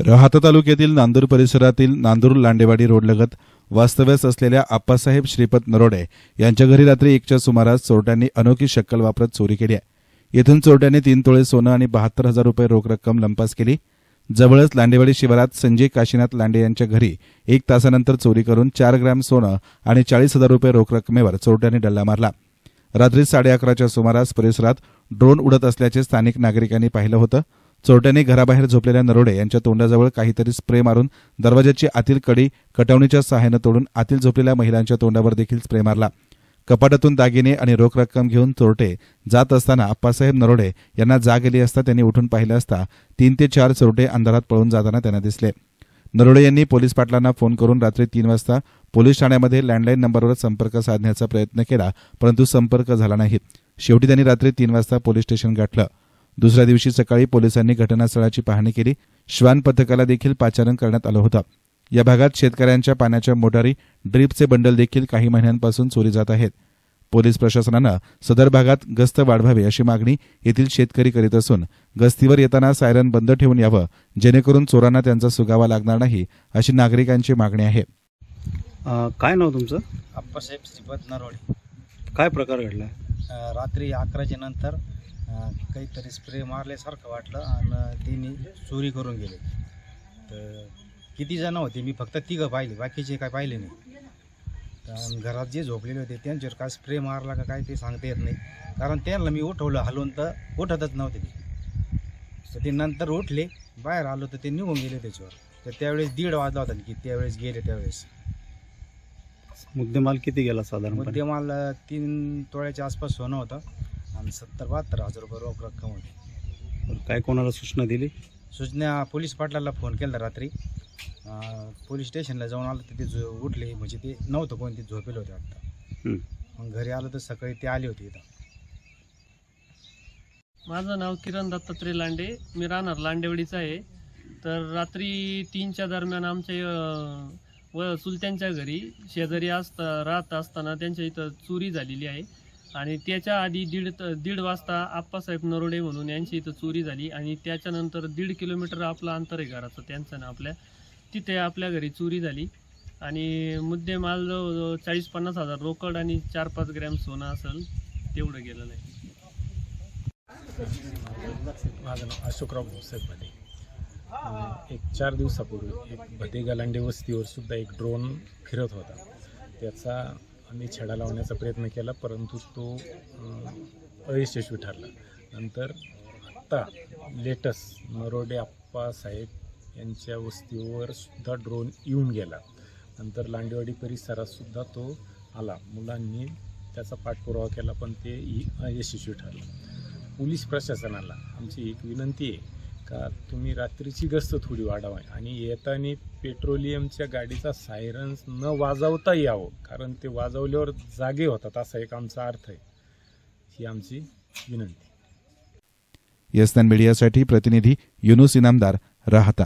राहाता तालुक्यातील नांदूर परिसरातील नांदूर लांडेवाडी रोडलगत वास्तव्यास असलेल्या आप्पासाहेब श्रीपत नरोडे यांच्या घरी रात्री एकच्या सुमारास चोरट्यांनी अनोखी शक्कल वापरत चोरी केली आहे. येथून चोरट्यांनी तीन तोळे सोनं आणि बहात्तर हजार रुपये रोख रक्कम लंपास केली. जवळच लांडेवाडी शिवारात संजय काशीनाथ लांडे यांच्या घरी एक तासानंतर चोरी करून चार ग्रॅम सोनं आणि चाळीस हजार रुपये रोख रकमेवर चोरट्यांनी डल्ला मारला. रात्री साडे अकराच्या सुमारास परिसरात ड्रोन उडत असल्याचे स्थानिक नागरिकांनी पाहिलं होतं. चोरट्याने घराबाहेर झोपलेल्या नरोडे यांच्या तोंडाजवळ काहीतरी स्प्रे मारून दरवाजाची आतील कडी कटवणीच्या सहाय्यानं तोडून आतील झोपलेल्या महिलांच्या तोंडावर देखील स्प्रे मारला. कपाटातून दागिने आणि रोख रक्कम घेऊन चोरटे जात असताना अप्पासाहेब नरोडे यांना जाग आली असता त्यांनी उठून पाहिलं असता तीन ते चार चोरटे अंधारात पळून जाताना त्यांना दिसले. नरोडे यांनी पोलीस पाटलांना फोन करून रात्री तीन वाजता पोलीस ठाण्यामध्ये लँडलाईन नंबरवर संपर्क साधण्याचा प्रयत्न केला परंतु संपर्क झाला नाही. शेवटी त्यांनी रात्री तीन वाजता पोलीस स्टेशन गाठलं. दुसऱ्या दिवशी सकाळी पोलिसांनी घटनास्थळाची पाहणी केली. श्वान पथकाला देखील पाचारण करण्यात आलं होतं. या भागात शेतकऱ्यांच्या पाण्याच्या मोटारी ड्रीपचे बंडल देखील काही महिन्यांपासून चोरी जात आहेत. पोलीस प्रशासनानं सदर भागात गस्त वाढवावी अशी मागणी येथील शेतकरी करीत असून गस्तीवर येताना सायरन बंद ठेवून यावं जेणेकरून चोरांना त्यांचा सुगावा लागणार नाही अशी नागरिकांची मागणी आहे. काय नाव तुमचं? आप्पासाहेब श्रीपत नरोडे. काय प्रकार घडला? रात्री अकराच्या नंतर काहीतरी स्प्रे मारल्यासारखं वाटलं आणि त्यांनी चोरी करून गेले. तर किती जण होते मी फक्त तिघं पाहिले बाकीचे काय पाहिले नाही. तर घरात जे झोपलेले होते त्यांच्यावर काय स्प्रे मारला का काय ते सांगता येत नाही. कारण त्यांना मी उठवलं हलवून तर उठतच नव्हते ते. तर ते नंतर उठले बाहेर आलो तर ते निघून गेले त्याच्यावर. तर त्यावेळेस दीड वाजला होता की त्यावेळेस गेले त्यावेळेस. मुद्देमाल किती गेला साधारणपणे? मुद्देमाल तीन तोळ्याच्या आसपास सोनं होतं. आणि सत्तर बहात्तर हजार रुपये रोख रक्कम होती. काय कोणाला सूचना दिली? सूचना पोलीस पाटलाला फोन केला रात्री. अं, पोलीस स्टेशनला जाऊन आलं तर ते झो उठले. म्हणजे ते नव्हतं कोणते झोपेल होते वाटतं. हं. मग घरी आलं तर सकाळी ते आले होते इथं. माझं नाव किरण दत्तात्रय लांडे. मी राहणार लांडेवडीचा आहे. तर रात्री तीनच्या दरम्यान आमच्या अं, चुलत्यांच्या घरी शेजारी असता राहत असताना त्यांच्या इथं चोरी झालेली आहे. आणि त्याच्या आधी दीड दीड वाजता आप्पासाहेब नरोडे म्हणून यांची इथं चोरी झाली आणि त्याच्यानंतर दीड किलोमीटर आपलं अंतर आहे घराचं त्यांचं ना आपल्या तिथे आपल्या घरी चोरी झाली. आणि मुद्देमाल जवळजवळ चाळीस पन्नास हजार रोकड आणि चार पाच ग्रॅम सोनं असेल तेवढं गेलेलं आहे. माझं नाव अशोकराव भाऊसाहेब भदे एक चार दिवसापूर्वी एक भदे गलांडे वस्तीवर सुद्धा एक ड्रोन फिरत होता. त्याचा आम्ही छडा लावण्याचा प्रयत्न केला परंतु तो अयशस्वी ठरला. नंतर आत्ता लेटस्ट नरोडे आप्पासाहेब यांच्या वस्तीवर सुद्धा ड्रोन येऊन गेला. नंतर लांडेवाडी परिसरातसुद्धा तो आला. मुलांनी त्याचा पाठपुरावा केला पण ते यशस्वी अयशस्वी ठरलं. पोलीस प्रशासनाला आमची एक विनंती आहे का तुम्ही रात्रीची गस्त थोडी वाढावा. आणि येताना पेट्रोलियमच्या गाडीचा सायरन्स न वाजवता यावं. कारण ते वाजवल्यावर जागे होतात असा एक आमचा अर्थ आहे. ही आमची विनंती. यस्तान मीडियासाठी प्रतिनिधी युनुस इनामदार राहता.